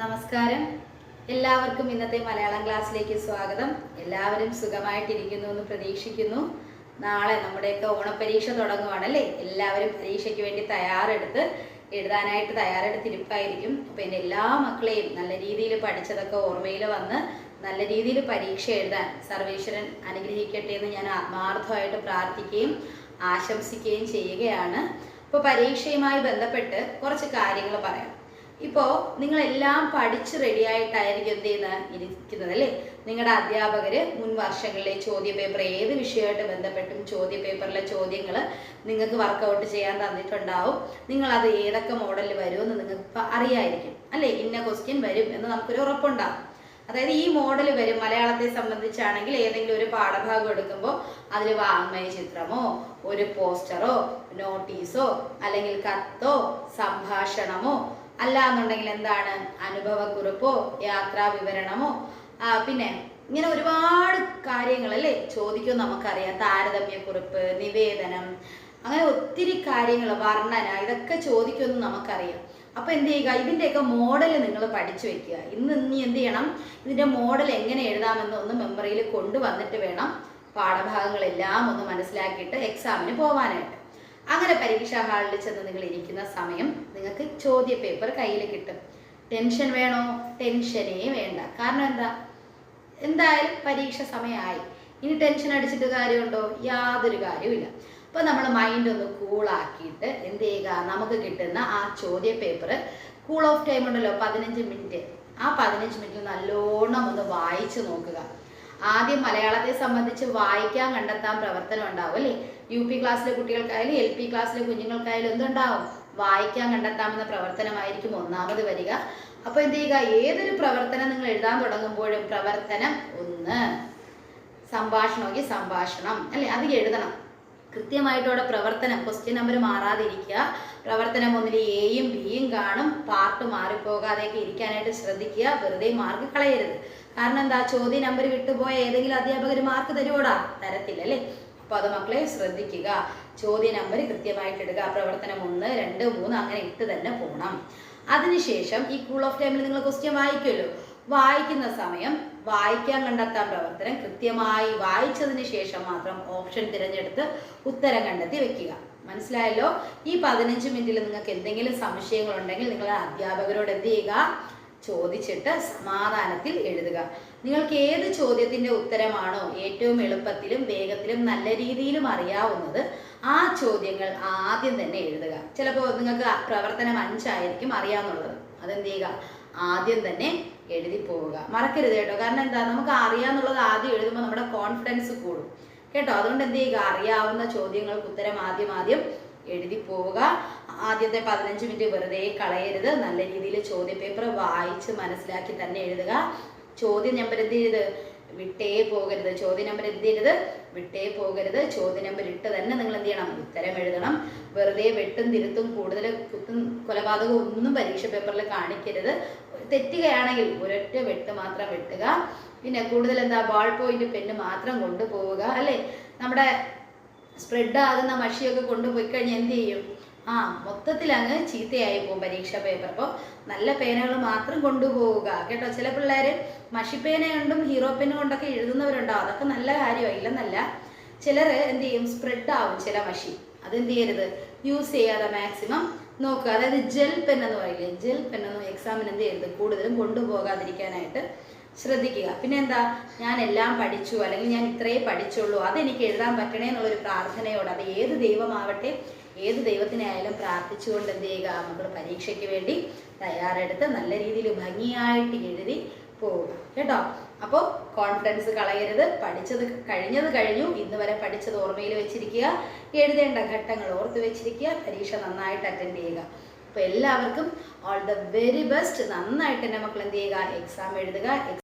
നമസ്കാരം. എല്ലാവർക്കും ഇന്നത്തെ മലയാളം ക്ലാസ്സിലേക്ക് സ്വാഗതം. എല്ലാവരും സുഖമായിട്ടിരിക്കുന്നു എന്ന് പ്രതീക്ഷിക്കുന്നു. നാളെ നമ്മുടെയൊക്കെ ഓണപ്പരീക്ഷ തുടങ്ങുവാണല്ലേ? എല്ലാവരും പരീക്ഷയ്ക്ക് വേണ്ടി തയ്യാറെടുത്ത് എഴുതാനായിട്ട് തയ്യാറെടുത്തിരിപ്പായിരിക്കും. അപ്പോൾ എന്റെ എല്ലാ മക്കളെയും നല്ല രീതിയിൽ പഠിച്ചതൊക്കെ ഓർമ്മയിൽ വന്ന് നല്ല രീതിയിൽ പരീക്ഷ എഴുതാൻ സർവേശ്വരൻ അനുഗ്രഹിക്കട്ടെ എന്ന് ഞാൻ ആത്മാർത്ഥമായിട്ട് പ്രാർത്ഥിക്കുകയും ആശംസിക്കുകയും ചെയ്യുകയാണ്. അപ്പോൾ പരീക്ഷയുമായി ബന്ധപ്പെട്ട് കുറച്ച് കാര്യങ്ങൾ പറയാം. ഇപ്പോൾ നിങ്ങളെല്ലാം പഠിച്ച് റെഡിയായിട്ടായിരിക്കും എന്ത് ചെയ്യുന്നത് ഇരിക്കുന്നത് അല്ലേ? നിങ്ങളുടെ അധ്യാപകർ മുൻ വർഷങ്ങളിലെ ചോദ്യ പേപ്പർ ഏത് വിഷയമായിട്ട് ബന്ധപ്പെട്ടും ചോദ്യ പേപ്പറിലെ ചോദ്യങ്ങൾ നിങ്ങൾക്ക് വർക്കൗട്ട് ചെയ്യാൻ തന്നിട്ടുണ്ടാവും. നിങ്ങളത് ഏതൊക്കെ മോഡലിൽ വരുമെന്ന് നിങ്ങൾക്ക് അറിയായിരിക്കും. അല്ലേ? ഇന്ന ക്വസ്റ്റ്യൻ വരും എന്ന് നമുക്കൊരു ഉറപ്പുണ്ടാവും. അതായത് ഈ മോഡൽ വരും. മലയാളത്തെ സംബന്ധിച്ചാണെങ്കിൽ ഏതെങ്കിലും ഒരു പാഠഭാഗം എടുക്കുമ്പോൾ അതിൽ വാങ്മയ ചിത്രമോ ഒരു പോസ്റ്ററോ നോട്ടീസോ അല്ലെങ്കിൽ കത്തോ സംഭാഷണമോ അല്ല എന്നുണ്ടെങ്കിൽ എന്താണ്? അനുഭവക്കുറിപ്പോ യാത്രാ വിവരണമോ? പിന്നെ ഇങ്ങനെ ഒരുപാട് കാര്യങ്ങൾ ചോദിക്കും നമുക്കറിയാം. താരതമ്യക്കുറിപ്പ് നിവേദനം അങ്ങനെ ഒത്തിരി കാര്യങ്ങൾ വർണന ഇതൊക്കെ ചോദിക്കുമെന്ന് നമുക്കറിയാം. അപ്പൊ എന്ത് ചെയ്യുക? ഇതിന്റെയൊക്കെ മോഡൽ നിങ്ങൾ പഠിച്ചു വെക്കുക. ഇന്ന് ഇനി എന്ത് ചെയ്യണം? ഇതിന്റെ മോഡൽ എങ്ങനെ എഴുതാമെന്ന് ഒന്ന് മെമ്മറിയിൽ കൊണ്ടുവന്നിട്ട് വേണം പാഠഭാഗങ്ങളെല്ലാം ഒന്ന് മനസ്സിലാക്കിയിട്ട് എക്സാമിന് പോകാനായിട്ട് അങ്ങനെ പരീക്ഷാ ഹാളിൽ ചെന്ന് നിങ്ങൾ ഇരിക്കുന്ന സമയം നിങ്ങൾക്ക് ചോദ്യ പേപ്പർ കയ്യിൽ കിട്ടും. ടെൻഷൻ വേണോ? ടെൻഷനേ വേണ്ട. കാരണം എന്താ? എന്തായാലും പരീക്ഷ സമയമായി. ഇനി ടെൻഷൻ അടിച്ചിട്ട് കാര്യമുണ്ടോ? യാതൊരു കാര്യവുമില്ല. അപ്പോൾ നമ്മൾ മൈൻഡ് ഒന്ന് കൂളാക്കിയിട്ട് എന്ത് ചെയ്യുക? നമുക്ക് കിട്ടുന്ന ആ ചോദ്യ പേപ്പർ കൂൾ ഓഫ് ടൈം ഉണ്ടല്ലോ പതിനഞ്ച് മിനിറ്റ് ആ പതിനഞ്ച് മിനിറ്റ് നല്ലോണം ഒന്ന് വായിച്ചു നോക്കുക. ആദ്യം മലയാളത്തെ സംബന്ധിച്ച് വായിക്കാൻ കണ്ടെത്താൻ പ്രവർത്തനം ഉണ്ടാവും അല്ലേ? യു പി ക്ലാസ്സിലെ കുട്ടികൾക്കായാലും എൽ പി ക്ലാസ്സിലെ കുഞ്ഞുങ്ങൾക്കായാലും എന്തുണ്ടാവും? വായിക്കാൻ കണ്ടെത്താമെന്ന പ്രവർത്തനമായിരിക്കും ഒന്നാമത് വരിക. അപ്പോൾ എന്ത് ചെയ്യുക? ഏതൊരു പ്രവർത്തനം നിങ്ങൾ എഴുതാൻ തുടങ്ങുമ്പോഴും പ്രവർത്തനം ഒന്ന്. സംഭാഷണമെങ്കിൽ സംഭാഷണം അല്ലേ? അത് എഴുതണം. കൃത്യമായിട്ട് അവിടെ പ്രവർത്തനം ക്വസ്റ്റ്യൻ നമ്പർ മാറാതിരിക്കുക. പ്രവർത്തനം ഒന്നിൽ എയും ബിയും കാണും. പാർട്ട് മാറിപ്പോകാതെയൊക്കെ ഇരിക്കാനായിട്ട് ശ്രദ്ധിക്കുക. വെറുതെ മാർക്ക് കളയരുത്. കാരണം എന്താ? ചോദ്യ നമ്പർ വിട്ടുപോയ ഏതെങ്കിലും അധ്യാപകർ മാർക്ക് തരുവോടാ? തരത്തില്ല അല്ലേ അപ്പോൾ അത് മക്കളെ ശ്രദ്ധിക്കുക. ചോദ്യ നമ്പർ കൃത്യമായിട്ട് എടുക്കുക പ്രവർത്തനം ഒന്ന് രണ്ട് മൂന്ന് അങ്ങനെ ഇട്ട് തന്നെ പോകണം അതിനുശേഷം ഈ കൂൾ ഓഫ് ടൈമിൽ നിങ്ങൾ ക്വസ്റ്റ്യൻ വായിക്കുമല്ലോ വായിക്കുന്ന സമയം വായിക്കാൻ കണ്ടെത്താൻ പ്രവർത്തനം കൃത്യമായി വായിച്ചതിന് ശേഷം മാത്രം ഓപ്ഷൻ തിരഞ്ഞെടുത്ത് ഉത്തരം കണ്ടെത്തി വെക്കുക. മനസ്സിലായല്ലോ? ഈ പതിനഞ്ച് മിനിറ്റിൽ നിങ്ങൾക്ക് എന്തെങ്കിലും സംശയങ്ങളുണ്ടെങ്കിൽ നിങ്ങൾ അധ്യാപകരോട് എന്ത് ചെയ്യുക? ചോദിച്ചിട്ട് സമാധാനത്തിൽ എഴുതുക. നിങ്ങൾക്ക് ഏത് ചോദ്യത്തിന്റെ ഉത്തരമാണോ ഏറ്റവും എളുപ്പത്തിലും വേഗത്തിലും നല്ല രീതിയിലും അറിയാവുന്നത് ആ ചോദ്യങ്ങൾ ആദ്യം തന്നെ എഴുതുക. ചിലപ്പോൾ നിങ്ങൾക്ക് പ്രവർത്തനം അഞ്ചായിരിക്കും അറിയാന്നുള്ളത്. അതെന്ത് ചെയ്യുക ആദ്യം തന്നെ എഴുതി പോവുക മറക്കരുത് കേട്ടോ. കാരണം എന്താ? നമുക്ക് അറിയാന്നുള്ളത് ആദ്യം എഴുതുമ്പോൾ നമ്മുടെ കോൺഫിഡൻസ് കൂടും. കേട്ടോ? അതുകൊണ്ട് എന്ത് ചെയ്യുക അറിയാവുന്ന ചോദ്യങ്ങൾക്ക് ഉത്തരം ആദ്യം ആദ്യം എഴുതി പോവുക ആദ്യത്തെ പതിനഞ്ച് മിനിറ്റ് വെറുതെ കളയരുത്. നല്ല രീതിയിൽ ചോദ്യപേപ്പർ വായിച്ച് മനസ്സിലാക്കി തന്നെ എഴുതുക. ചോദ്യ നമ്പർ എന്ത് ചെയ്ത് വിട്ടേ പോകരുത്. ചോദ്യ നമ്പർ എന്ത് ചെയ്യരുത്? വിട്ടേ പോകരുത്. ചോദ്യ നമ്പർ ഇട്ട് തന്നെ നിങ്ങൾ എന്ത് ചെയ്യണം? ഉത്തരം എഴുതണം. വെറുതെ വെട്ടും തിരുത്തും കൂടുതൽ കുത്തും കൊലപാതകവും ഒന്നും പരീക്ഷ പേപ്പറിൽ കാണിക്കരുത്. തെറ്റുകയാണെങ്കിൽ ഒരൊറ്റ വെട്ട് മാത്രം വെട്ടുക. പിന്നെ കൂടുതൽ എന്താ? ബോൾ പോയിന്റ് പെണ്ണ് മാത്രം കൊണ്ടുപോവുക. അല്ലേ? നമ്മുടെ സ്പ്രെഡ് ആകുന്ന മഷിയൊക്കെ കൊണ്ടുപോയി കഴിഞ്ഞാൽ എന്ത് ചെയ്യും? ആ മൊത്തത്തിൽ അങ്ങ് ചീത്തയായി പോകും പരീക്ഷാ പേപ്പർ അപ്പോൾ നല്ല പേനകൾ മാത്രം കൊണ്ടുപോവുക. കേട്ടോ? ചില പിള്ളേർ മഷിപ്പേന കൊണ്ടും ഹീറോ പേന കൊണ്ടൊക്കെ എഴുതുന്നവരുണ്ടാവും അതൊക്കെ നല്ല കാര്യമാണ് ഇല്ലെന്നല്ല. ചിലർ എന്ത് ചെയ്യും? സ്പ്രെഡ് ആവും ചില മഷി. അതെന്ത് ചെയ്യരുത്? യൂസ് ചെയ്യാതെ മാക്സിമം നോക്കുക. അതായത് ജെൽ പെൻ എന്ന് പറയില്ലേ? ജെൽ പെൻ എക്സാമിന് എന്ത് ചെയ്യരുത്? കൂടുതലും കൊണ്ടുപോകാതിരിക്കാനായിട്ട് ശ്രദ്ധിക്കുക. പിന്നെ എന്താ ഞാൻ എല്ലാം പഠിച്ചു അല്ലെങ്കിൽ ഞാൻ ഇത്രയേ പഠിച്ചുള്ളൂ അതെനിക്ക് എഴുതാൻ പറ്റണേ എന്നുള്ളൊരു പ്രാർത്ഥനയോട് അത് ഏത് ദൈവമാവട്ടെ ഏത് ദൈവത്തിനായാലും പ്രാർത്ഥിച്ചുകൊണ്ട് എന്ത് ചെയ്യുക? നമ്മൾ പരീക്ഷയ്ക്ക് വേണ്ടി തയ്യാറെടുത്ത് നല്ല രീതിയിൽ ഭംഗിയായിട്ട് എഴുതി പോവുക കേട്ടോ? അപ്പോൾ കോൺഫിഡൻസ് കളയരുത്. പഠിച്ചത് കഴിഞ്ഞത് കഴിഞ്ഞു. ഇന്ന് വരെ പഠിച്ചത് ഓർമ്മയിൽ വെച്ചിരിക്കുക. എഴുതേണ്ട ഘട്ടങ്ങൾ ഓർത്ത് വെച്ചിരിക്കുക. പരീക്ഷ നന്നായിട്ട് അറ്റൻഡ് ചെയ്യുക. അപ്പോൾ എല്ലാവർക്കും ഓൾ ദ വെരി ബെസ്റ്റ് നന്നായിട്ട് എന്റെ മക്കൾ എന്ത് ചെയ്യുക? എക്സാം എഴുതുക.